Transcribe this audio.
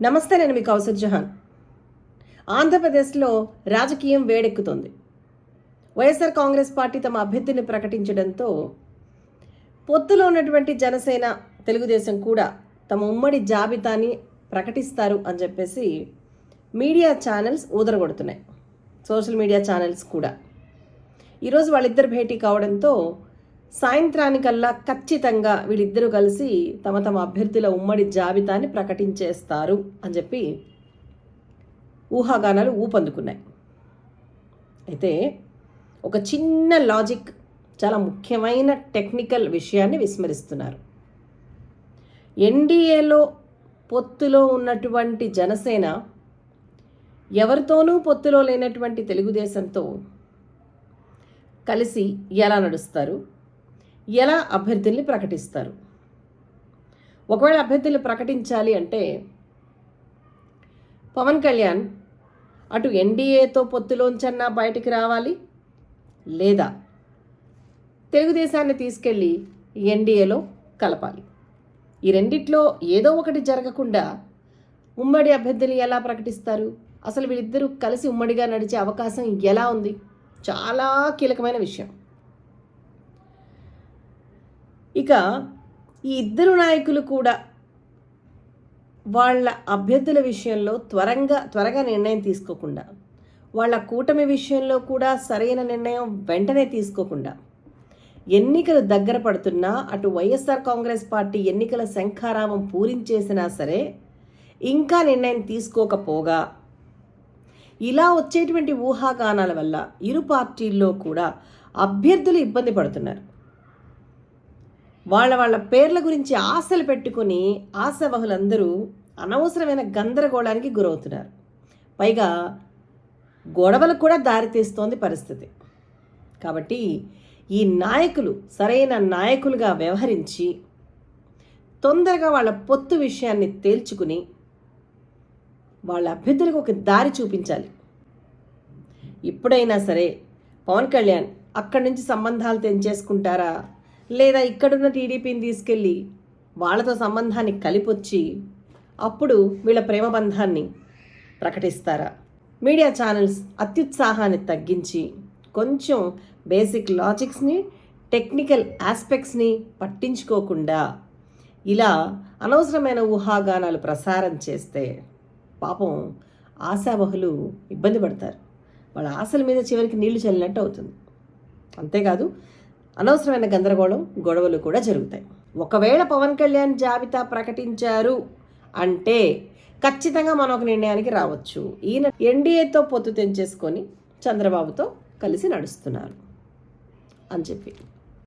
నమస్తే నేను మీ కౌసర్ జహాన్. ఆంధ్రప్రదేశ్లో రాజకీయం వేడెక్కుతోంది. వైఎస్ఆర్ కాంగ్రెస్ పార్టీ తమ అభ్యర్థిని ప్రకటించడంతో పొత్తులో ఉన్నటువంటి జనసేన తెలుగుదేశం కూడా తమ ఉమ్మడి జాబితాని ప్రకటిస్తారు అని చెప్పేసి మీడియా ఛానల్స్ ఊదరగొడుతున్నాయి. సోషల్ మీడియా ఛానల్స్ కూడా. ఈరోజు వాళ్ళిద్దరు భేటీ కావడంతో సాయంత్రానికల్లా ఖచ్చితంగా వీళ్ళిద్దరూ కలిసి తమ తమ అభ్యర్థుల ఉమ్మడి జాబితాని ప్రకటించేస్తారు అని చెప్పి ఊహాగానాలు ఊపందుకున్నాయి. అయితే ఒక చిన్న లాజిక్ చాలా ముఖ్యమైన టెక్నికల్ విషయాన్ని విస్మరిస్తున్నారు. ఎన్డీఏలో పొత్తులో ఉన్నటువంటి జనసేన ఎవరితోనూ పొత్తులో లేనటువంటి తెలుగుదేశంతో కలిసి ఎలా నడుస్తారు? ఎలా అభ్యర్థుల్ని ప్రకటిస్తారు? ఒకవేళ అభ్యర్థులు ప్రకటించాలి అంటే పవన్ కళ్యాణ్ అటు ఎన్డీఏతో పొత్తులోంచన్నా బయటికి రావాలి లేదా తెలుగుదేశాన్ని తీసుకెళ్ళి ఎన్డీఏలో కలపాలి. ఈ రెండిట్లో ఏదో ఒకటి జరగకుండా ఉమ్మడి అభ్యర్థులు ఎలా ప్రకటిస్తారు? అసలు వీళ్ళిద్దరూ కలిసి ఉమ్మడిగా నడిచే అవకాశం ఎలా ఉంది? చాలా కీలకమైన విషయం. ఇక ఈ ఇద్దరు నాయకులు కూడా వాళ్ళ అభ్యర్థుల విషయంలో త్వరంగా త్వరగా నిర్ణయం తీసుకోకుండా వాళ్ళ కూటమి విషయంలో కూడా సరైన నిర్ణయం వెంటనే తీసుకోకుండా ఎన్నికలు దగ్గర పడుతున్నా అటు వైఎస్ఆర్ కాంగ్రెస్ పార్టీ ఎన్నికల శంఖారావం పూరించేసినా సరే ఇంకా నిర్ణయం తీసుకోకపోగా ఇలా వచ్చేటువంటి ఊహాగానాల వల్ల ఇరు పార్టీల్లో కూడా అభ్యర్థులు ఇబ్బంది పడుతున్నారు. వాళ్ళ వాళ్ళ పేర్ల గురించి ఆశలు పెట్టుకుని ఆశావహులందరూ అనవసరమైన గందరగోళానికి గురవుతున్నారు. పైగా గొడవలకు కూడా దారితీస్తోంది పరిస్థితి. కాబట్టి ఈ నాయకులు సరైన నాయకులుగా వ్యవహరించి తొందరగా వాళ్ళ పొత్తు విషయాన్ని తేల్చుకుని వాళ్ళ అభ్యర్థులకు ఒక దారి చూపించాలి. ఇప్పుడైనా సరే పవన్ కళ్యాణ్ అక్కడి నుంచి సంబంధాలు తెంచేసుకుంటారా? లేదా ఇక్కడున్న టీడీపీని తీసుకెళ్ళి వాళ్ళతో సంబంధాన్ని కలిపొచ్చి అప్పుడు వీళ్ళ ప్రేమ బంధాన్ని ప్రకటిస్తారా? మీడియా ఛానల్స్ అత్యుత్సాహాన్ని తగ్గించి కొంచెం బేసిక్ లాజిక్స్ని టెక్నికల్ ఆస్పెక్ట్స్ని పట్టించుకోకుండా ఇలా అనవసరమైన ఊహాగానాలు ప్రసారం చేస్తే పాపం ఆశావహులు ఇబ్బంది పడతారు. వాళ్ళ ఆశల మీద చివరికి నీళ్ళు చల్లినట్టు అవుతుంది. అంతేకాదు అనవసరమైన గందరగోళం గొడవలు కూడా జరుగుతాయి. ఒకవేళ పవన్ కళ్యాణ్ జాబితా ప్రకటించారు అంటే ఖచ్చితంగా మనం ఒక నిర్ణయానికి రావచ్చు. ఈయన ఎన్డీఏతో పొత్తు తెంచేసుకొని చంద్రబాబుతో కలిసి నడుస్తున్నారు అని చెప్పి.